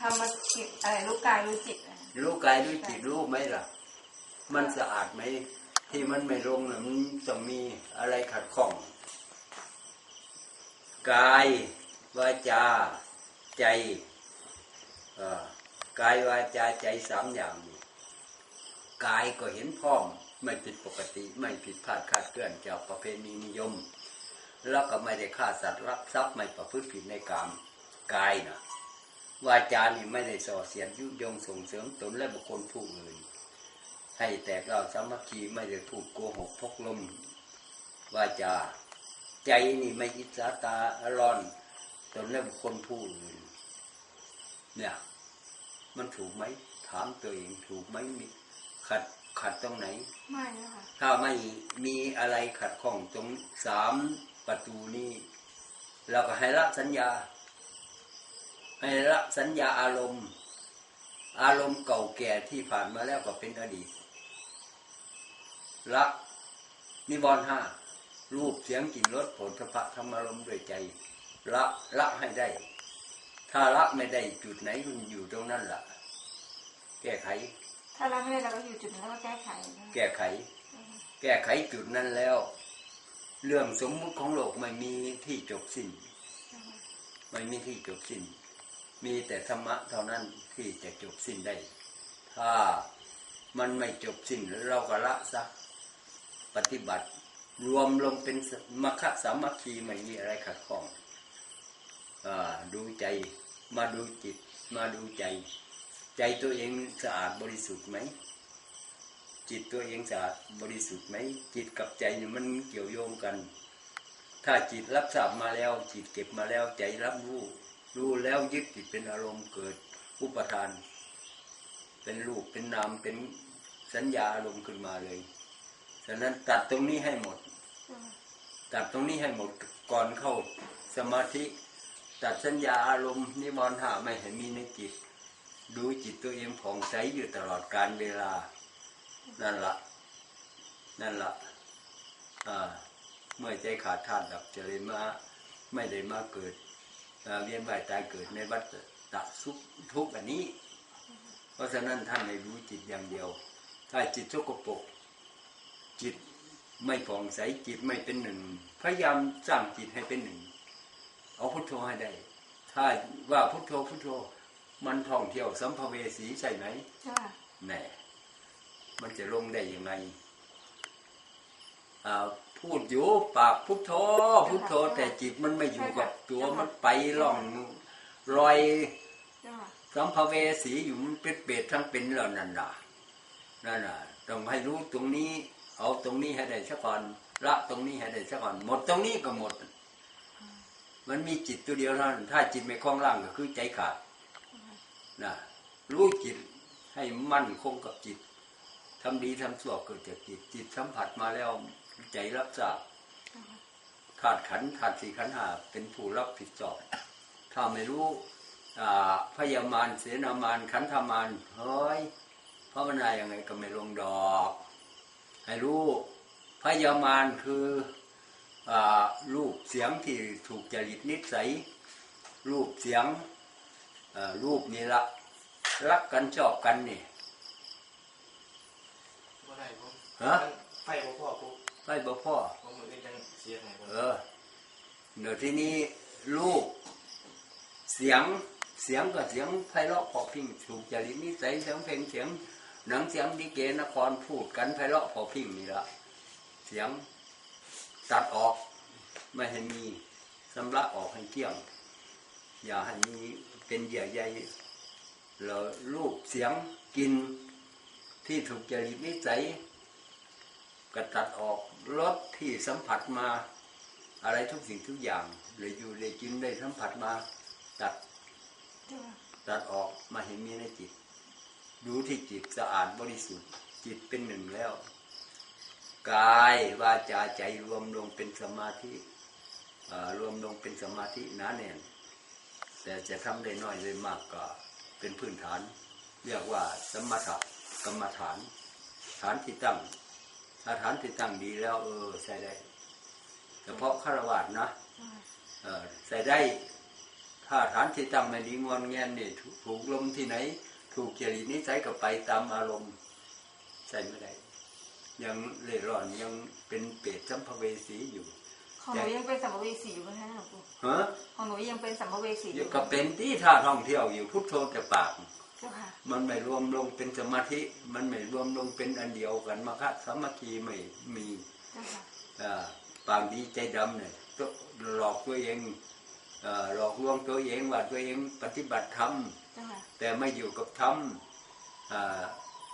ทำมจิตอะไรรู้กายรู้จิตรู้กายรู้จิตรู้ไหมล่ะ มันสะอาดไหมที่มันไม่ลงน่ะมันต้องมีอะไรขัดข้องกายวาจาใจกายวาจาใจสามอย่างกายก็เห็นพร้อมไม่ผิดปกติไม่ผิดพลาดคาดเคลื่อนจากประเพณีนิยม แล้วก็ไม่ได้ฆ่าสัตว์รักทรัพย์ไม่ประพฤติผิดในกามกายนะ วาจานี่ไม่ได้ส่อเสียดยุยงส่งเสริมตนและบุคคลผู้อื่นให้แตกเราสามัคคีไม่ได้พูดโกหกพกลมวาจา ใจนี่ไม่ยิสาตาอรอนตนและบุคคลผู้อื่นเนี่ย มันถูกไหมถามตัวเองถูกไหมมีขัดขัดตรงไหน ไม่นะคะถ้าไม่มีอะไรขัดข้องตรงสามประตูนี้ เราก็ให้ละสัญญา ให้ละสัญญาอารมณ์ อารมณ์เก่าแก่ที่ผ่านมาแล้วก็เป็นอดีตละนิวรณ์ห้ารูปเสียงกลิ่นรสผลพระธรรมารมณ์ด้วยใจ ละละให้ได้ ถ้าละไม่ได้จุดไหนคุณอยู่ตรงนั้นล่ะ แก้ไข ถ้าเราไม่ได้เราก็อยู่จุดนั้นแล้วก็แก้ไขนะแก้ไข แก้ไขจุดนั้นแล้ว เรื่องสมมุติของโลกไม่มีที่จบสิ้น ไม่มีที่จบสิ้น มีแต่ธรรมะเท่านั้นที่จะจบสิ้นได้ ถ้ามันไม่จบสิ้นเราก็ละซะปฏิบัติ รวมลงเป็นมัคคะสามัคคีไม่มีอะไรขัดข้องอดูใจมาดูจิต มาดูใจ ใจตัวเองสะอาดบริสุทธิ์ไหมจิตตัวเองสะอาดบริสุทธิ์ไหมจิตกับใจมันเกี่ยวโยงกัน ถ้าจิตรับทราบมาแล้ว จิตเก็บมาแล้วใจรับรู้ รู้แล้วยึดติดเป็นอารมณ์เกิดอุปทาน เป็นรูปเป็นนามเป็นสัญญาอารมณ์ขึ้นมาเลยฉะนั้นตัดตรงนี้ให้หมด ตัดตรงนี้ให้หมดก่อนเข้าสมาธิ ตัดสัญญาอารมณ์นิวรณ์ห้าไม่ให้มีในจิต ดูจิตตัวเองผ่องใสอยู่ตลอดการเวลา นั่นละนั่นละอ่าเมื่อใจขาดธาตุดับจะเลยมาไม่ได้มาเกิด เวียนว่ายตายเกิดในวัฏฏะสุขทุกข์อันนี้ เพราะฉะนั้นท่านให้รู้จิตอย่างเดียว ถ้าจิตสกปรกจิตไม่ผ่องใสจิตไม่เป็นหนึ่ง พยายามสร้างจิตให้เป็นหนึ่ง เอาพุทโธให้ได้ ถ้าว่าพุทโธพุทโธมันท่องเที่ยวสัมภเวสีใช่ไหมใช่ค่ะแหน่มันจะลงได้ยังไงอ่า พูดอยู่ปากพุทโธพุทโธ แต่จิตมันไม่อยู่กับตัวมันไปล่องรอยสัมภเวสีอยู่มันเป็นเปรตทั้งเป็นแล้วนั่นน่ะนั่นน่ะต้องให้รู้ตรงนี้ เอาตรงนี้ให้ได้ซะก่อนละตรงนี้ให้ได้ซะก่อน หมดตรงนี้ก็หมด มันมีจิตตัวเดียวเท่านั้นถ้าจิตไม่คล้องร่างก็คือใจขาดนะรู้จิตให้มั่นคงกับจิตทำดีทำชั่วเกิดจากจิตจิตสัมผัสมาแล้ว ใจรับทราบธาตุขันธ์ธาตุสี่ขันธ์ห้าเป็นผู้รับผิดชอบ ถ้าไม่รู้อ่าพยามารเสนามารขันธมารเฮ้ยภาวนายังไงก็ไม่ลงดอก ให้รู้พยามารคืออารูปเสียงที่ถูกจริตนิสัย รูปเสียงอ่ารูปนี่ละรักกันชอบกันนี่บ่ได้ผมฮะไฟบ่พอปุ๊บ ไปบ่พ่อผมมือจังเสียให้ผมเออเดี๋ยวทีนี้รูปเสียงเสียงก็เสียงไพเราะเพอพิงถูกจริตนิสัยเสียงเพลงเสียงหนังเสียงดิเกนครพูดกันไพเราะเพอพิงนี่ละเสียงตัดออกไม่ให้มีสำลักออกให้เกลี้ยง อย่าให้มีเป็นเหยื่อใยแล้วรูปเสียงกินที่ถูกจริตนิสัย ก็ตัดออกรสที่สัมผัสมา อะไรทุกสิ่งทุกอย่างเลยอยู่เลยกินได้สัมผัสมาตัดตัดออกมาเห็นมีในจิต ดูที่จิตสะอาดบริสุทธิ์ จิตเป็นหนึ่งแล้ว กายวาจาใจรวมลงเป็นสมาธิรวมลงเป็นสมาธิหนาแน่น แต่จะทำได้น้อยได้มากก็เป็นพื้นฐาน เรียกว่าสมถกรรมฐาน ฐานที่ตั้ง ถ้าฐานที่ตั้งดีแล้ว เออใส่ได้เฉพาะฆราวาสนะใช่ค่ะเออใส่ได้ถถ้าฐานที่ตั้งไม่ดีงอนแงนนี่ถูกถูกลมที่ไหน ถูกจริตนิสัยก็ไปตามอารมณ์ใช่ไม่ได้ ยังเล่ร่อนยังเป็นเปรตสัมภเวสีอยู่ของหนูยังเป็นสัมภเวสีอยู่ไหมคะหลวงปู่ฮะของหนูยังเป็นสัมภเวสีอยัยู่งก็เป็นที่ท่าท่องเที่ยวอยู่พุทโธแต่ปากเจ้าค่ะ มันไม่รวมลงเป็นสมาธิ มันไม่รวมลงเป็นอันเดียวกันมาคะสามัคคีไม่มีเจ้าค่ะอ่าปากดีใจดำเนี่ยตัวหลอกตัวเองอ่าหลอกลวงตัวเองว่าตัวเองปฏิบัติธรรมเจ้าค่ะแต่ไม่อยู่กับธรรมอ่า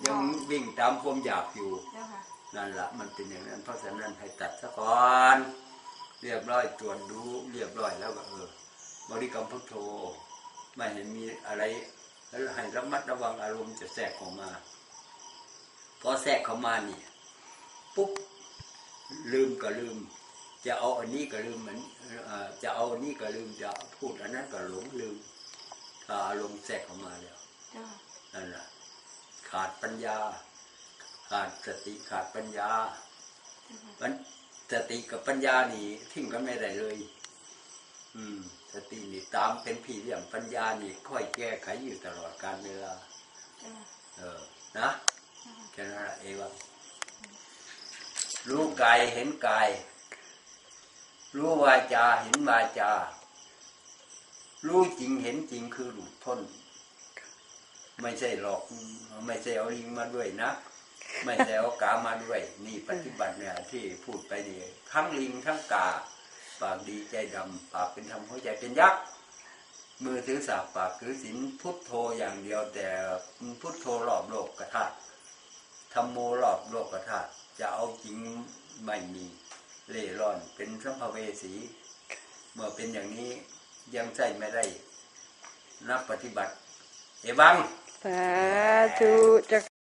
ยังวิ่งตามความอยากอยู่เจ้าค่ะนั่นละมันเป็นอย่างนั้นเพราะฉะนั้นให้ตัดซะก่อนเรียบร้อยตรวจดูเรียบร้อยแล้วก็เออบริกรรมพุทโธไม่เห็นมีอะไร แล้วให้ระมัดระวังอารมณ์จะแทรกเข้ามา พอแทรกเข้ามานี่ปุ๊บลืมก็ลืม จะเอาอันนี้ก็ลืมเหมือนเอ่อจะเอาอันนี้ก็ลืมจะพูดอันนั้นก็หลงลืมถ้าอารมณ์แทรกเข้ามาแล้วเจ้าค่ะนั่นแหละขาดปัญญา ขาดสติขาดปัญญาเจ้าค่ะมันสติกับปัญญานี่ทิ้งกันไม่ได้เลยอืม สตินี่ตามเป็นพี่เลี้ยงปัญญานี่ค่อยแก้ไขอยู่ตลอดการเวลาเจ้าค่ะเออนะเจ้าค่ะแค่นั้นละเอวังรู้กายเห็นกาย รู้วาจาเห็นวาจา รู้จริงเห็นจริงคือหลุดพ้น ไม่ใช่หลอก ไม่ใช่เอาลิงมาด้วยนะไม่ใช่เอากามาด้วย นี่ปฏิบัติเนี่ยที่พูดไปนี่ทั้งลิงทั้งกา ปากดีใจดำ ปากเป็นธรรมหัวใจเป็นยักษ์มือถือสากปากถือศีลพุทโธอย่างเดียวแต่พุทโธรอบโลกกระทาธรรมโมรอบโลกกระทาจะเอาจริงไม่มีเล่ร่อนเป็นสัมภเวสี เมื่อเป็นอย่างนี้ยังใช่ไม่ได้ นับปฏิบัติ เอวังสาธุจะ